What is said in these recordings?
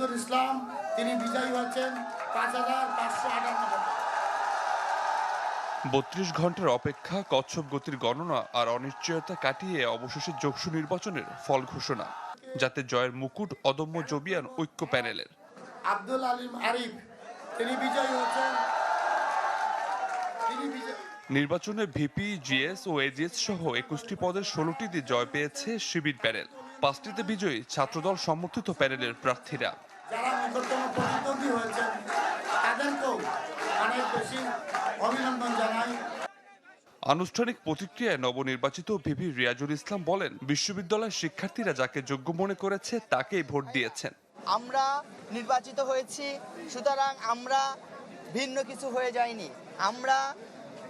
রিয়াজুল ইসলাম তিনি বিজয়ী হয়েছেন পাঁচ হাজার পাঁচশো আটান্ন ভোটে। বত্রিশ ঘণ্টার অপেক্ষা কচ্ছপ গতির গণনা আর অনিশ্চয়তা কাটিয়ে অবশেষে যোগসু নির্বাচনের ফল ঘোষণা যাতে জয়ের মুকুট অদম্য জবিয়ান ঐক্য প্যানেলের। আব্দুল আলিম আরিফ তিনি বিজয়ী হয়েছেন। নির্বাচনে ভিপি জিএস ও এজিএস সহ একুশটি পদের ষোলোটিতে জয় পেয়েছে শিবির প্যানেল। পাঁচটিতে বিজয়ী ছাত্রদল সমর্থিত প্যানেলের প্রার্থীরা। যারা নিকটতম প্রতিদ্বন্দ্বী হয়েছেন তাদেরকেও অনেক বেশি অভিনন্দন জানাই। আনুষ্ঠানিক প্রতিক্রিয়ায় নবনির্বাচিত ভিপি রিয়াজুল ইসলাম বলেন বিশ্ববিদ্যালয়ের শিক্ষার্থীরা যাকে যোগ্য মনে করেছে তাকেই ভোট দিয়েছেন। আমরা নির্বাচিত হয়েছি সুতরাং আমরা ভিন্ন কিছু হয়ে যাইনি। আমরা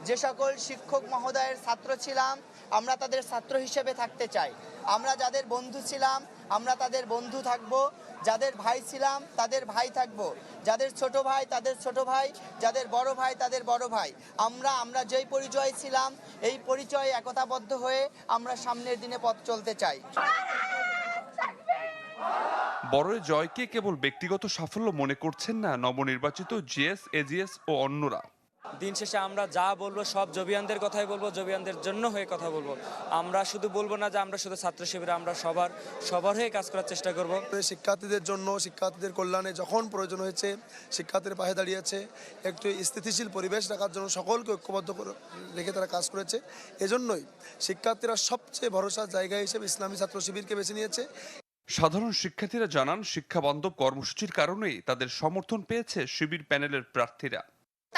যে সকল শিক্ষক মহোদয়ের ছাত্র ছিলাম, আমরা তাদের ছাত্র হিসেবে থাকতে চাই। আমরা যাদের বন্ধু ছিলাম, আমরা তাদের বন্ধু থাকব। যাদের ভাই ছিলাম, তাদের ভাই থাকব। যাদের ছোট ভাই, তাদের ছোট ভাই। যাদের বড় ভাই, তাদের বড় ভাই। আমরা আমরা যেই পরিচয় ছিলাম, এই পরিচয়ে একতাবদ্ধ হয়ে আমরা সামনের দিনে পথ চলতে চাই। বড়ের জয়কে কেবল ব্যক্তিগত সাফল্য মনে করছেন না নবনির্বাচিত জিএস এজিএস ও অন্যরা। দিন শেষে আমরা যা বলব সব জবিয়ানদের কথাই বলব জবিয়ানদের জন্য হয়ে কথা বলব। আমরা শুধু বলব না যে আমরা শুধু ছাত্র শিবিরে আমরা সবার সবার হয়ে কাজ করার চেষ্টা করব। শিক্ষার্থীদের জন্য শিক্ষার্থীদের কল্যাণে যখন প্রয়োজন হয়েছে শিক্ষার্থীর পাশে দাঁড়িয়েছে একটু স্থিতিশীল পরিবেশ রাখার জন্য সকলকে ঐক্যবদ্ধ করে রেখে তারা কাজ করেছে। এজন্যই শিক্ষার্থীরা সবচেয়ে ভরসার জায়গা হিসেবে ইসলামী ছাত্র শিবিরকে বেছে নিয়েছে। সাধারণ শিক্ষার্থীরা জানান শিক্ষা বান্ধব কর্মসূচির কারণেই তাদের সমর্থন পেয়েছে শিবির প্যানেলের প্রার্থীরা।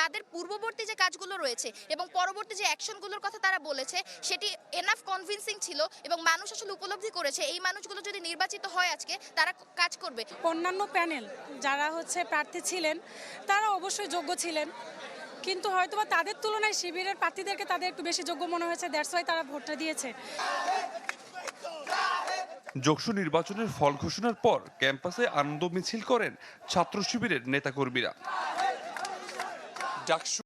তাদের পূর্ববর্তী যে কাজগুলো রয়েছে এবং পরবর্তী যে অ্যাকশনগুলোর কথা তারা বলেছে সেটি এনাফ কনভিন্সিং ছিল এবং মানুষ আসলে উপলব্ধি করেছে। এই মানুষগুলো যদি নির্বাচিত হয় আজকে তারা কাজ করবে। অন্যান্য প্যানেল যারা হচ্ছে প্রার্থী ছিলেন তারা অবশ্যই যোগ্য ছিলেন। কিন্তু হয়তোবা তাদের তুলনায় শিবিরের প্রার্থীদেরকে তাদের একটু বেশি যোগ্য মনে হয়েছে দ্যাটস ওয়াই তারা ভোটটা দিয়েছে। যোগসু নির্বাচনের ফল ঘোষণার পর ক্যাম্পাসে আনন্দ মিছিল করেন ছাত্র শিবিরের নেতাকর্মীরা। Duck